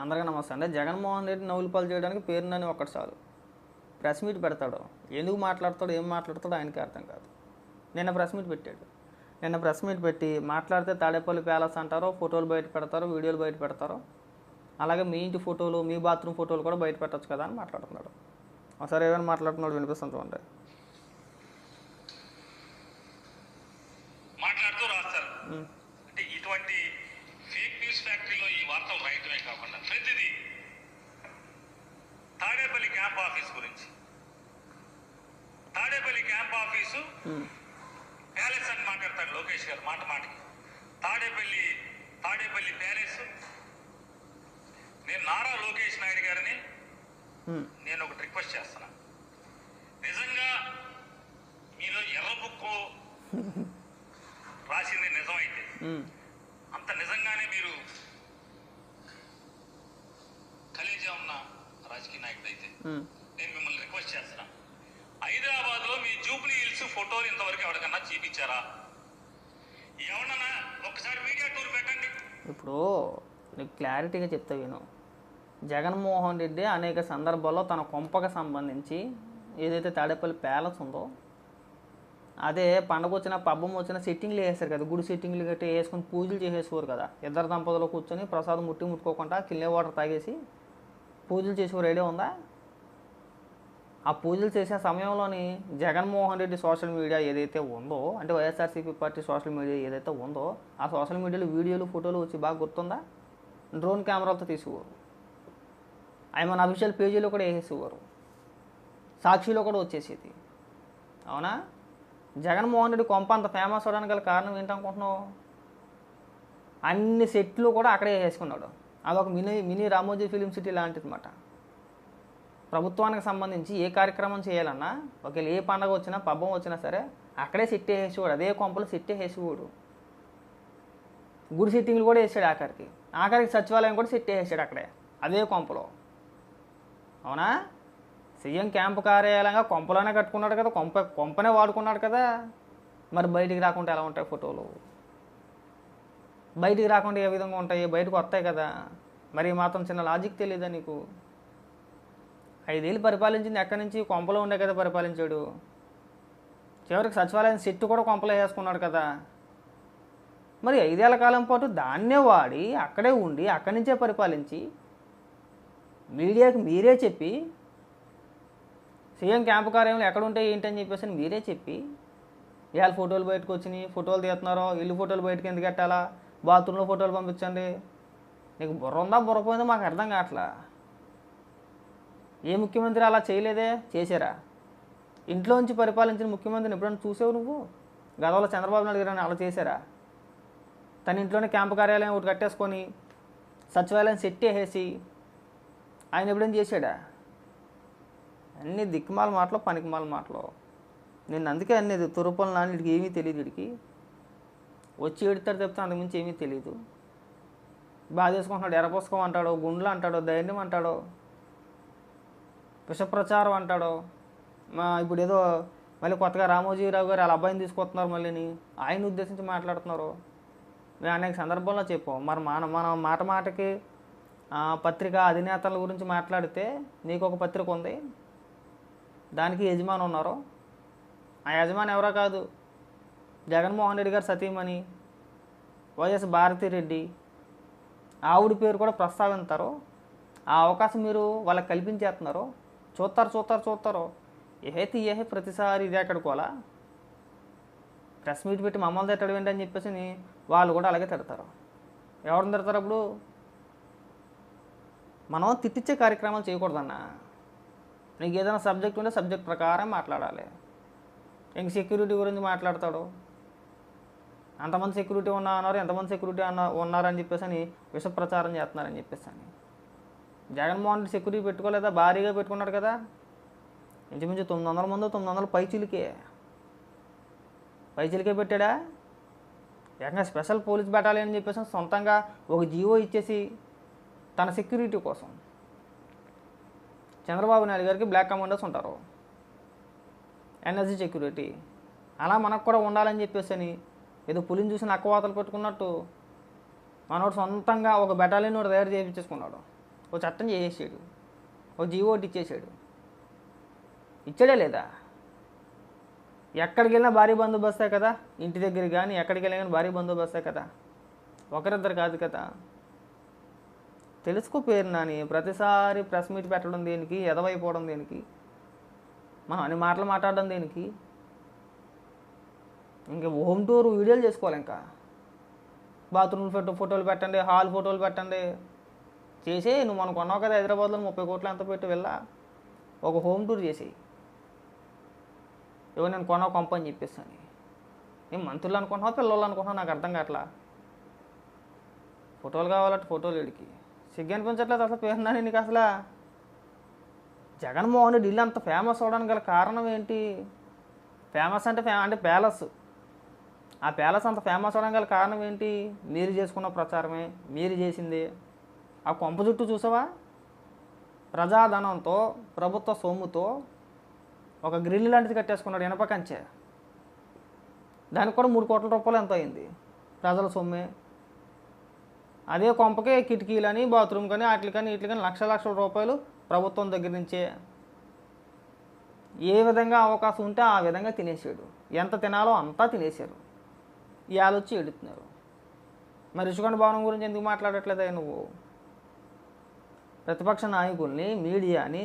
అందరికీ నమస్తే అంటే జగన్మోహన్ రెడ్డి నవ్వులపాలు చేయడానికి పేరునని ఒక్కటి చాలు. ప్రెస్ మీట్ పెడతాడు? ఎందుకు మాట్లాడతాడు ఏం మాట్లాడతాడో ఆయనకి అర్థం కాదు. నిన్న ప్రెస్ మీట్ పెట్టాడు. నిన్న ప్రెస్ మీట్ పెట్టి మాట్లాడితే తాడేపల్లి ప్యాలెస్ అంటారో ఫోటోలు బయట పెడతారో వీడియోలు బయట పెడతారో? అలాగే మీ ఇంటి ఫోటోలు మీ బాత్రూమ్ ఫోటోలు కూడా బయట పెట్టచ్చు కదా అని మాట్లాడుతున్నాడు. ఒకసారి ఏమైనా మాట్లాడుతున్నాడు వినిపిస్తుంది చూడండి మాట్లాడుతూ రాస్తారు అంటే ఇటువంటి ఫేక్ న్యూస్ ఫ్యాక్టరీలో ఈ వార్తలు రాయటమే కాకుండా ప్రతిదీ తాడేపల్లి క్యాంప్ ఆఫీస్ గురించి తాడేపల్లి క్యాంప్ ఆఫీసు. ప్యాలెస్ అని మాట్లాడతాడు లోకేష్ గారు మాట మాటకి. తాడేపల్లి తాడేపల్లి ప్యాలెస్. నేను నారా లోకేష్ నాయుడు గారిని నేను ఒకటి రిక్వెస్ట్ చేస్తున్నా. నిజంగా మీలో ఎర్ర బుక్కు రాసింది నిజమైతే అంత నిజంగానే మీరు కలేజా ఉన్న రాజకీయ నాయకుడు అయితే ఉమ్. నేను మిమ్మల్ని రిక్వెస్ట్ చేస్తున్నా హైదరాబాద్లో మీ జూబ్లీ హిల్స్ ఇంతవరకు ఎవరికన్నా చూపించారా? ఎవరన్నా ఒకసారి మీడియా టూర్ పెట్టండి. ఇప్పుడు నీకు క్లారిటీగా చెప్తా విను. జగన్మోహన్ రెడ్డి అనేక సందర్భాల్లో తన కొంపకు సంబంధించి ఏదైతే తాడేపల్లి ప్యాలెస్ ఉందో అదే పండగ వచ్చిన పబ్బం వచ్చిన సెట్టింగ్లు వేస్తారు కదా. గుడి సెట్టింగ్లు గట్టి వేసుకొని పూజలు చేసేసుకోరు కదా. ఇద్దరు దంపతులు కూర్చొని ప్రసాదం ముట్టి ముట్టుకోకుండా కిల్లే వాటర్ తాగేసి పూజలు చేసేవారు ఐడియా ఉందా? ఆ పూజలు చేసే సమయంలోని జగన్మోహన్ రెడ్డి సోషల్ మీడియా ఏదైతే ఉందో అంటే వైఎస్ఆర్సీపీ పార్టీ సోషల్ మీడియా ఏదైతే ఉందో ఆ సోషల్ మీడియాలో వీడియోలు ఫోటోలు వచ్చి బాగా గుర్తుందా? డ్రోన్ కెమెరాలతో తీసుకోరు అవి మన అఫీషియల్ పేజీలో కూడా వేసేసేవారు సాక్షిలో కూడా వచ్చేసేది. అవునా? జగన్మోహన్ రెడ్డి కొంప అంత ఫేమస్ అవడానికి గల కారణం ఏంటనుకుంటున్నావు? అన్ని సెట్లు కూడా అక్కడే వేసుకున్నాడు. అదొక mini mini Ramoji film city లాంటిది అనమాట ప్రభుత్వానికి సంబంధించి ఏ కార్యక్రమం చేయాలన్నా ఒకవేళ ఏ పండగ వచ్చినా పబ్బం వచ్చినా సరే అక్కడే సెట్ వేసేవాడు అదే కొంపలు సెట్ వేసేవాడు గుడి సిట్టింగ్లు కూడా వేసాడు ఆఖరికి. ఆఖరికి సచివాలయం కూడా సెట్ వేసాడు అక్కడే అదే కొంపలో. అవునా? సీఎం క్యాంపు కార్యాలయంగా కొంపలోనే కట్టుకున్నాడు కదా కొంప కొంపనే వాడుకున్నాడు కదా. మరి బయటికి రాకుండా ఎలా ఉంటాయి ఫోటోలు? బయటికి రాకుండా ఏ విధంగా ఉంటాయి? బయటకు వస్తాయి కదా. మరి మాత్రం చిన్న లాజిక్ తెలియదా నీకు? ఐదేళ్ళు పరిపాలించింది ఎక్కడి నుంచి? కొంపలో ఉండే కదా పరిపాలించాడు. చివరికి సచివాలయం సెట్టు కూడా కొంపలో వేసుకున్నాడు కదా. మరి ఐదేళ్ళ కాలం పాటు దాన్నే వాడి అక్కడే ఉండి అక్కడి నుంచే పరిపాలించి మీడియాకి మీరే చెప్పి సీఎం క్యాంపు కార్యాలయం ఎక్కడ ఉంటే ఏంటని చెప్పేసి అని మీరే చెప్పి ఇవాళ ఫోటోలు బయటకు వచ్చినాయి ఫోటోలు తీస్తున్నారో ఇల్లు ఫోటోలు బయటకు ఎందుకు పెట్టాలా బాత్రూంలో ఫోటోలు పంపించండి. నీకు బుర్ర ఉందా? బుర్ర పోయిందో? మాకు అర్థం కావట్లా. ఏ ముఖ్యమంత్రి అలా చేయలేదే? చేశారా? ఇంట్లోంచి పరిపాలించిన ముఖ్యమంత్రిని ఎప్పుడైనా చూసావు నువ్వు? గతంలో చంద్రబాబు నాయుడు గారిని అలా చేశారా? తన ఇంట్లోనే క్యాంపు కార్యాలయం ఒకటి కట్టేసుకొని సచివాలయం సెట్ చేసేసి ఆయన ఎప్పుడైనా చేశాడా? అన్ని దిక్కుమాల మాటలు పనికిమాల మాటలు. నేను అందుకే అనేది తురుపల నాన్నడికి ఏమీ తెలియదు వీడికి. వచ్చి ఏడుతాడు చెప్తే అంతకుమించి ఏమీ తెలియదు. బాధ చేసుకుంటున్నాడు ఎరపోసుకోమంటాడో అంటాడో గుండ్లు అంటాడో ధైర్యం అంటాడో విషప్రచారం అంటాడు. మా ఇప్పుడు ఏదో మళ్ళీ కొత్తగా రామోజీరావు గారు వాళ్ళ అబ్బాయిని తీసుకొస్తున్నారు మళ్ళీని. ఆయన ఉద్దేశించి మాట్లాడుతున్నారు. మేము అనేక సందర్భంలో చెప్పాం. మరి మన మన మాట మాటకి పత్రిక అధినేతల గురించి మాట్లాడితే నీకు ఒక పత్రిక ఉంది. దానికి యజమాని ఉన్నారు. ఆ యజమాని ఎవరో కాదు. జగన్మోహన్ రెడ్డి గారు సతీమణి. వైఎస్ భారతిరెడ్డి. ఆవిడ పేరు కూడా ప్రస్తావిస్తారు ఆ అవకాశం మీరు వాళ్ళకి కల్పించేస్తున్నారు. చూస్తారు చూస్తారు చూస్తారు ఏహే తీయే ప్రతిసారి ఇదే అక్కడికోలా ప్రెస్ మీట్ పెట్టి మమ్మల్ని తిట్టడం ఏంటని చెప్పేసి వాళ్ళు కూడా అలాగే తిడతారు. ఎవరిని తిడతారు అప్పుడు? మనం తిట్టించే కార్యక్రమాలు చేయకూడదన్నా. నీకు ఏదైనా సబ్జెక్ట్ ఉంటే సబ్జెక్ట్ ప్రకారం మాట్లాడాలి. ఇంక సెక్యూరిటీ గురించి మాట్లాడతాడు. అంతమంది సెక్యూరిటీ ఉన్నా అన్నారు ఎంతమంది సెక్యూరిటీ అన్న ఉన్నారని చెప్పేసి అని విష ప్రచారం చేస్తున్నారని చెప్పేసి అని. జగన్మోహన్ రెడ్డి సెక్యూరిటీ పెట్టుకోలేదా? భారీగా పెట్టుకున్నాడు కదా. ఇంచుమించు తొమ్మిది వందల మంది తొమ్మిది వందల పైచీలకే. పైచిలికే పెట్టాడా? ఏకంగా స్పెషల్ పోలీస్ బెటాలియన్ అని చెప్పేసి సొంతంగా ఒక జీవో ఇచ్చేసి తన సెక్యూరిటీ కోసం చంద్రబాబు నాయుడు గారికి బ్లాక్ కమాండర్స్ ఉంటారు. NSG security. అలా మనకు కూడా ఉండాలని చెప్పేసి అని ఏదో పులిని చూసి అక్కవాతలు పెట్టుకున్నట్టు మనోడు సొంతంగా ఒక బెటాలియన్ తయారు చేయించేసుకున్నాడు. ఓ చట్టం చేసేసాడు. ఓ జీవోటి ఒకటి ఇచ్చేసాడు. ఇచ్చాడే లేదా? ఎక్కడికి వెళ్ళినా భారీ బందోబస్తే కదా? ఇంటి దగ్గర కానీ ఎక్కడికి వెళ్ళినా కానీ భారీ బందోబస్తే కదా? ఒకరిద్దరు కాదు కదా? తెలుసుకో పేరు నాని ప్రతిసారి ప్రెస్ మీట్ పెట్టడం దేనికి ఎదవైపోవడం దేనికి మనం అన్ని మాటలు మాట్లాడడం దేనికి? ఇంకా హోమ్ టూర్ వీడియోలు చేసుకోవాలి ఇంకా. బాత్రూమ్ ఫోటో ఫోటోలు పెట్టండి హాల్ ఫోటోలు పెట్టండి చేసే నువ్వు మనకు కొన్నావు కదా హైదరాబాద్లో ముప్పై కోట్లు ఎంత పెట్టి వెళ్ళా? ఒక హోమ్ టూర్ చేసేయి. ఇవ్వ నేను కొన్నావు కొంప అని చెప్పేస్తాను. నేను మంత్రులు అనుకుంటున్నావు పిల్లలు అనుకుంటున్నావు? నాకు అర్థం కావట్లా. ఫోటోలు కావాలంటే ఫోటోలు వీడికి సిగ్గు అనిపించట్లేదు అసలు పేరున్నాను నీకు అసలు. జగన్మోహన్ రెడ్డి ఇల్లు అంత ఫేమస్ అవడానికి గల కారణం ఏంటి? ఫేమస్ అంటే ఫే అంటే ప్యాలెస్ ఆ ప్యాలెస్ అంత ఫేమస్ అవడానికి గల కారణం ఏంటి? మీరు చేసుకున్న ప్రచారమే మీరు చేసింది. ఆ కొంప జుట్టు చూసావా? ప్రజాధనంతో ప్రభుత్వ సొమ్ముతో ఒక గ్రిల్ లాంటిది కట్టేసుకున్నాడు ఇనప కంచె. దానికి కూడా మూడు కోట్ల రూపాయలు ఎంత అయింది. ప్రజల సొమ్మే. అదే కొంపకే కిటికీలని బాత్రూమ్ కానీ వాటికి కానీ వీటికి కానీ లక్ష లక్షల రూపాయలు ప్రభుత్వం దగ్గర నుంచే. ఏ విధంగా అవకాశం ఉంటే ఆ విధంగా తినేసాడు. ఎంత తినాలో అంతా తినేశారు. ఇవాళ వచ్చి ఎడుతున్నారు మరి రుచికొండ భవనం గురించి ఎందుకు మాట్లాడట్లేదా నువ్వు? ప్రతిపక్ష నాయకుల్ని మీడియాని